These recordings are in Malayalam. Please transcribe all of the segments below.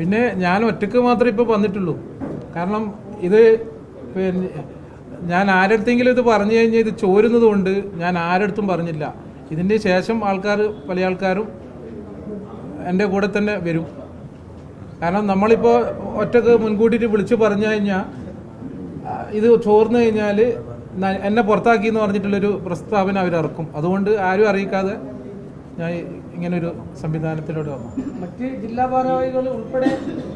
പിന്നെ ഞാൻ ഒറ്റയ്ക്ക് മാത്രമേ ഇപ്പോൾ വന്നിട്ടുള്ളൂ. കാരണം ഇത് ഞാൻ ആരടുത്തെങ്കിലും ഇത് പറഞ്ഞു കഴിഞ്ഞാൽ ഇത് ചോരുന്നത് കൊണ്ട് ഞാൻ ആരടുത്തും പറഞ്ഞില്ല. ഇതിന്റെ ശേഷം ആൾക്കാർ പല ആൾക്കാരും എന്റെ കൂടെ തന്നെ വരും. കാരണം നമ്മളിപ്പോൾ ഒറ്റയ്ക്ക് മുൻകൂട്ടിയിട്ട് വിളിച്ച് പറഞ്ഞു കഴിഞ്ഞാൽ ഇത് ചോർന്നു കഴിഞ്ഞാൽ എന്നെ പുറത്താക്കി എന്ന് പറഞ്ഞിട്ടുള്ളൊരു പ്രസ്താവന അവർ ഇറക്കും അതുകൊണ്ട് ആരും അറിയിക്കാതെ ഞാൻ ഇങ്ങനൊരു സംവിധാനത്തിലൂടെ വന്നു. മറ്റ് ജില്ലാ ഭാരവാഹികൾ ഉൾപ്പെടെ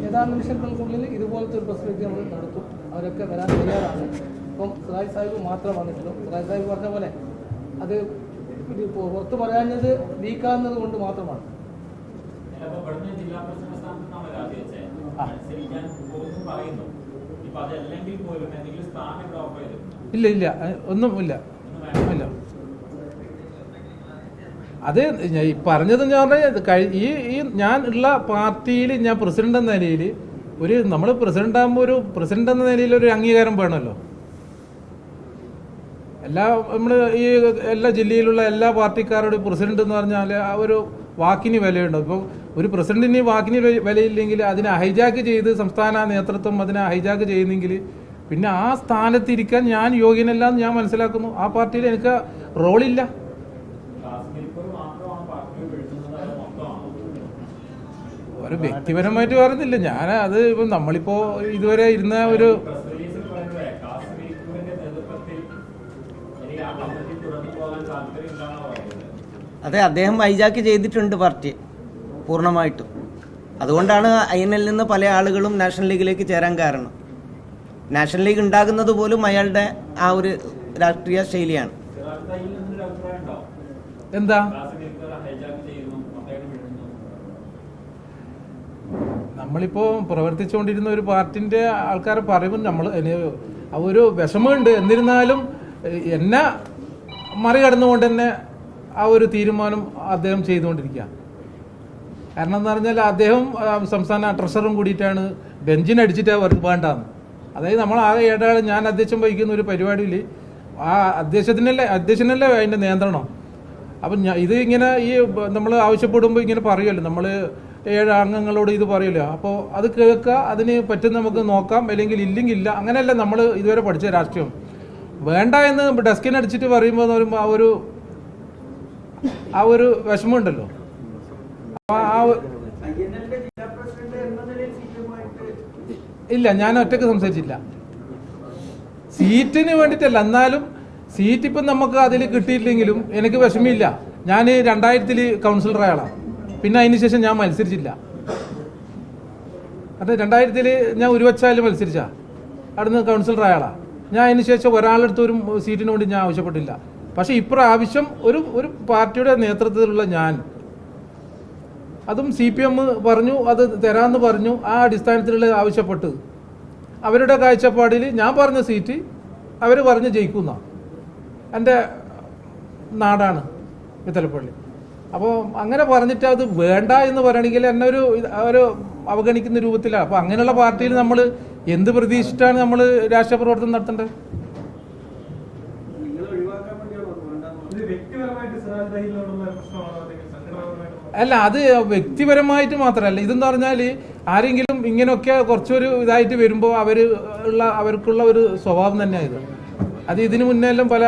ഏതാനും നിമിഷങ്ങൾക്കുള്ളിൽ ഇതുപോലത്തെ ഒരു പ്രസ് നമ്മൾ നടത്തും. അവരൊക്കെ വരാൻ തയ്യാറാണ്. ഇപ്പം സിറാജ് സാഹിബ് മാത്രം വന്നിട്ടുള്ളൂ. സിറാജ് സാഹിബ് പറഞ്ഞ പോലെ അത് പുറത്ത് പറയാഞ്ഞത് വീക്കാവുന്നത് കൊണ്ട് മാത്രമാണ്. ഇല്ല ഒന്നും ജില്ലാ പ്രസിഡന്റ് സ്ഥാനത്താണ് രാജിവെച്ചത് മത്സരിക്കാൻ പോകുന്നു പറയുന്നു ഇപ്പൊ അതല്ലെങ്കിൽ പോലും എന്തെങ്കിലും സ്ഥാനം ഇവിടെ ഓഫർ ചെയ്തിട്ടുണ്ട് ഇല്ല ഇല്ല അഹ് ഒന്നും ഇല്ല ഇല്ല അത് ഈ പറഞ്ഞത് എന്ന് പറഞ്ഞാൽ ഈ ഈ ഞാൻ ഉള്ള പാർട്ടിയിൽ ഞാൻ പ്രസിഡന്റ് എന്ന നിലയിൽ ഒരു നമ്മൾ പ്രസിഡന്റ് ആകുമ്പോൾ ഒരു പ്രസിഡന്റ് എന്ന നിലയിൽ ഒരു അംഗീകാരം വേണമല്ലോ. എല്ലാ നമ്മൾ ഈ എല്ലാ ജില്ലയിലുള്ള എല്ലാ പാർട്ടിക്കാരോടും പ്രസിഡന്റ് എന്ന് പറഞ്ഞാൽ ആ ഒരു വാക്കിന് വിലയുണ്ട്. ഇപ്പം ഒരു പ്രസിഡന്റിന് വാക്കിന് വിലയില്ലെങ്കിൽ അതിനെ ഹൈജാക്ക് ചെയ്ത് സംസ്ഥാന നേതൃത്വം അതിനെ ഹൈജാക്ക് ചെയ്യുന്നെങ്കിൽ പിന്നെ ആ സ്ഥാനത്തിരിക്കാൻ ഞാൻ യോഗ്യനല്ല എന്ന് ഞാൻ മനസ്സിലാക്കുന്നു. ആ പാർട്ടിയിൽ എനിക്ക് റോളില്ല കാശ്മീർ മാത്രമാണ് പാർട്ടിയിൽ വീഴ്ത്തുന്നത് അത് മൊത്തമാണ് ഒരു വ്യക്തിപരമായിട്ട് പറയുന്നില്ല ഞാൻ അത് ഇപ്പം നമ്മളിപ്പോ ഇതുവരെ ഇരുന്ന ഒരു അതെ അദ്ദേഹം വൈജാക്ക് ചെയ്തിട്ടുണ്ട് പാർട്ടി പൂർണമായിട്ടും. അതുകൊണ്ടാണ് ഐ എൻ എല്ലിൽ നിന്ന് പല ആളുകളും നാഷണൽ ലീഗിലേക്ക് ചേരാൻ കാരണം. നാഷണൽ ലീഗ് ഉണ്ടാകുന്നത് പോലും അയാളുടെ ആ ഒരു രാഷ്ട്രീയ ശൈലിയാണ്. എന്താ? നമ്മളിപ്പോൾ പ്രവർത്തിച്ചുകൊണ്ടിരുന്ന ഒരു പാർട്ടിന്റെ ആൾക്കാരെ പറയുമ്പോൾ നമ്മൾ ഒരു വിഷമമുണ്ട്. എന്നിരുന്നാലും എന്നെ മറികടന്നുകൊണ്ട് തന്നെ ആ ഒരു തീരുമാനം അദ്ദേഹം ചെയ്തുകൊണ്ടിരിക്കുക കാരണം എന്ന് പറഞ്ഞാൽ അദ്ദേഹം സംസ്ഥാന ട്രഷറും കൂടിയിട്ടാണ് ബെഞ്ചിനടിച്ചിട്ടാണ് വർക്ക് വേണ്ടതെന്ന് അതായത് നമ്മൾ ആ ഏടാൾ ഞാൻ അധ്യക്ഷം വഹിക്കുന്ന ഒരു പരിപാടിയിൽ ആ അധ്യക്ഷത്തിനല്ലേ അധ്യക്ഷനല്ലേ അതിന്റെ നിയന്ത്രണം. അപ്പം ഇത് ഇങ്ങനെ ഈ നമ്മൾ ആവശ്യപ്പെടുമ്പോൾ ഇങ്ങനെ പറയുമല്ലോ നമ്മൾ ഏഴ് അംഗങ്ങളോട് ഇത് പറയില്ല അപ്പോൾ അത് കേൾക്കുക അതിന് പറ്റുന്ന നമുക്ക് നോക്കാം അല്ലെങ്കിൽ ഇല്ലെങ്കിൽ ഇല്ല അങ്ങനെയല്ല നമ്മൾ ഇതുവരെ പഠിച്ച രാഷ്ട്രീയം. വേണ്ട എന്ന് ഡെസ്കിനടിച്ചിട്ട് പറയുമ്പോൾ എന്ന് പറയുമ്പോൾ ആ ഒരു ആ ഒരു വിഷമമുണ്ടല്ലോ. ആ ഇല്ല ഞാൻ ഒറ്റയ്ക്ക് സംസാരിച്ചില്ല സീറ്റിന് വേണ്ടിയിട്ടല്ല എന്നാലും സീറ്റ് ഇപ്പം നമുക്ക് അതിൽ കിട്ടിയില്ലെങ്കിലും എനിക്ക് വിഷമമില്ല ഞാൻ രണ്ടായിരത്തിൽ കൗൺസിലർ അയാളാണ് പിന്നെ അതിന് ശേഷം ഞാൻ മത്സരിച്ചില്ല. അത് രണ്ടായിരത്തിൽ ഞാൻ ഉരുവച്ചാൽ മത്സരിച്ചാ. അവിടുന്ന് കൗൺസിലർ ആയാളാ ഞാൻ അതിന് ശേഷം ഒരാളെടുത്ത് ഒരു സീറ്റിന് വേണ്ടി ഞാൻ ആവശ്യപ്പെട്ടില്ല. പക്ഷേ ഇപ്രാവശ്യം ഒരു ഒരു പാർട്ടിയുടെ നേതൃത്വത്തിലുള്ള ഞാൻ. അതും സി പി എം പറഞ്ഞു അത് തരാമെന്ന് പറഞ്ഞു ആ അടിസ്ഥാനത്തിലുള്ള ആവശ്യപ്പെട്ട്. അവരുടെ കാഴ്ചപ്പാടിൽ ഞാൻ പറഞ്ഞ സീറ്റ് അവർ പറഞ്ഞ് ജയിക്കുന്ന. എന്റെ നാടാണ് വിത്തലപ്പള്ളി അപ്പോൾ അങ്ങനെ പറഞ്ഞിട്ട് അത് വേണ്ട എന്ന് പറയണമെങ്കിൽ എന്നെ ഒരു ഒരു അവഗണിക്കുന്ന രൂപത്തിലാണ് അപ്പോൾ അങ്ങനെയുള്ള പാർട്ടിയിൽ നമ്മൾ എന്ത് പ്രതീക്ഷിച്ചിട്ടാണ് നമ്മൾ രാഷ്ട്രീയ പ്രവർത്തനം നടത്തേണ്ടത് അല്ല അത് വ്യക്തിപരമായിട്ട് മാത്രമല്ല. ഇതെന്ന് പറഞ്ഞാൽ ആരെങ്കിലും ഇങ്ങനെയൊക്കെ കുറച്ചൊരു ഇതായിട്ട് വരുമ്പോൾ അവർ ഉള്ള അവർക്കുള്ള ഒരു സ്വഭാവം തന്നെയാണ് ഇത്. അത് ഇതിനു മുന്നേ എല്ലാം പല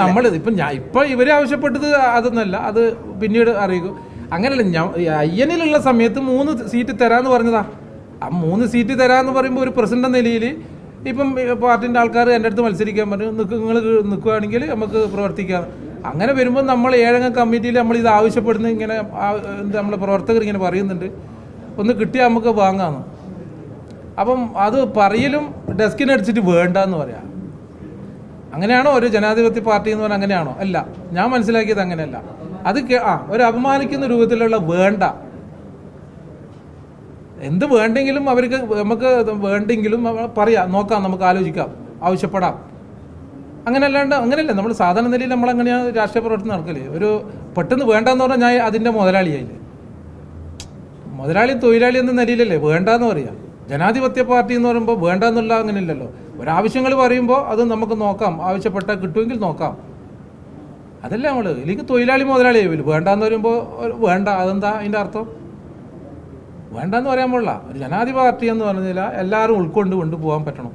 നമ്മൾ ഇപ്പൊ ഞാൻ ഇപ്പൊ ഇവർ ആവശ്യപ്പെട്ടത് അതൊന്നല്ല അത് പിന്നീട് അറിയിക്കും. അങ്ങനല്ല ഞാൻ അയ്യനിലുള്ള സമയത്ത് മൂന്ന് സീറ്റ് തരാന്ന് പറഞ്ഞതാ. ആ മൂന്ന് സീറ്റ് തരാന്ന് പറയുമ്പോൾ ഒരു പ്രസിഡന്റ് നിലയിൽ ഇപ്പം പാർട്ടിന്റെ ആൾക്കാർ എന്റെ അടുത്ത് മത്സരിക്കാൻ പറഞ്ഞു നിൽക്കുക നിങ്ങൾ നിൽക്കുകയാണെങ്കിൽ നമുക്ക് പ്രവർത്തിക്കാം. അങ്ങനെ വരുമ്പോൾ നമ്മൾ ഏഴംഗ കമ്മിറ്റിയിൽ നമ്മൾ ഇത് ആവശ്യപ്പെടുന്ന ഇങ്ങനെ നമ്മളെ പ്രവർത്തകർ ഇങ്ങനെ പറയുന്നുണ്ട്. ഒന്ന് കിട്ടിയാൽ നമുക്ക് വാങ്ങാമെന്ന് അപ്പം അത് പറയലും ഡെസ്കിനടിച്ചിട്ട് വേണ്ടെന്ന് പറയാം. അങ്ങനെയാണോ ഒരു ജനാധിപത്യ പാർട്ടി എന്ന് പറഞ്ഞാൽ അങ്ങനെയാണോ? അല്ല. ഞാൻ മനസ്സിലാക്കിയത് അങ്ങനെയല്ല. അത് ആ ഒരു അപമാനിക്കുന്ന രൂപത്തിലുള്ള വേണ്ട. എന്ത് വേണ്ടെങ്കിലും അവർക്ക് നമുക്ക് വേണ്ടെങ്കിലും പറയാം. നോക്കാം നമുക്ക് ആലോചിക്കാം. ആവശ്യപ്പെടാം. അങ്ങനെ അല്ലാണ്ട് അങ്ങനെയല്ല. നമ്മൾ സാധാരണ നിലയിൽ നമ്മൾ അങ്ങനെയാണ് രാഷ്ട്രീയ പ്രവർത്തനം നടക്കില്ലേ ഒരു പെട്ടെന്ന് വേണ്ടെന്ന് പറഞ്ഞാൽ ഞാൻ അതിന്റെ മുതലാളിയായില്ലേ മുതലാളി തൊഴിലാളി എന്ന നിലയിലല്ലേ വേണ്ടെന്ന് പറയാം. ജനാധിപത്യ പാർട്ടി എന്ന് പറയുമ്പോൾ വേണ്ടെന്നുള്ള അങ്ങനെയല്ലല്ലോ. ഒരാവശ്യങ്ങൾ പറയുമ്പോൾ അത് നമുക്ക് നോക്കാം. ആവശ്യപ്പെട്ടാൽ കിട്ടുമെങ്കിൽ നോക്കാം. അതല്ല നമ്മൾ ഇല്ലെങ്കിൽ തൊഴിലാളി മുതലാളി ആവില്ല വേണ്ടെന്ന് പറയുമ്പോൾ വേണ്ട. അതെന്താ അതിന്റെ അർത്ഥം? വേണ്ടെന്ന് പറയാൻ പാടില്ല. ഒരു ജനാധിപത്യ എന്ന് പറഞ്ഞാൽ എല്ലാവരും ഉൾക്കൊണ്ട് കൊണ്ടുപോകാൻ പറ്റണം.